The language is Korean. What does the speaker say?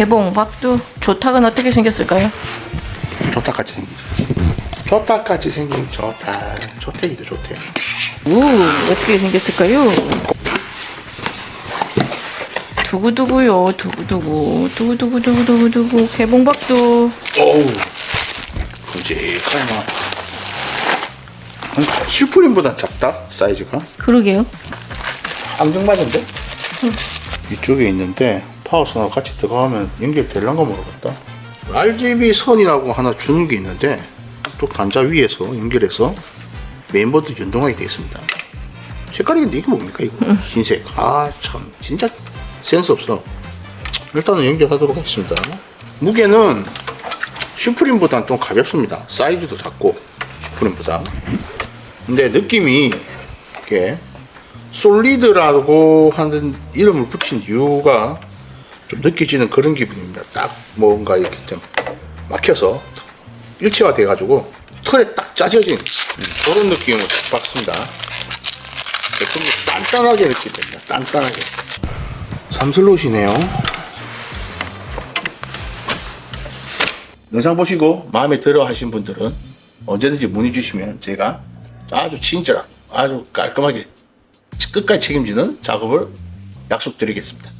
개봉 박두 조탁은 어떻게 생겼을까요? 조탁같이 생기죠. 조탁같이 생긴 조탁. 조택이죠, 조택. 우 어떻게 생겼을까요? 두구두구요 두구두구 두구두구 두구두구두구 개봉 박두 어우. 큼직하구나. 슈프림보다 작다, 사이즈가. 그러게요 앙증맞은데? 이쪽에 있는데 파워선하고 같이 들어가면 연결될란가 모르겠다. RGB 선이라고 하나 주는 게 있는데 쪽 단자 위에서 연결해서 메인보드 연동하게 되어 있습니다. 색깔이 근데 이게 뭡니까 이거? 흰색. 아 참 진짜 센스 없어. 일단은 연결하도록 하겠습니다. 무게는 슈프림보다는 좀 가볍습니다. 사이즈도 작고 슈프림보다. 근데 느낌이 이렇게 솔리드라고 하는 이름을 붙인 이유가 좀 느껴지는 그런 기분입니다. 딱 뭔가 이렇게 좀 막혀서 일체화 돼가지고 털에 딱 짜져진 그런 느낌을 딱 받습니다. 좀 단단하게 느껴집니다. 단단하게. 삼슬롯이네요. 영상 보시고 마음에 들어 하신 분들은 언제든지 문의 주시면 제가 아주 친절하고 아주 깔끔하게 끝까지 책임지는 작업을 약속드리겠습니다.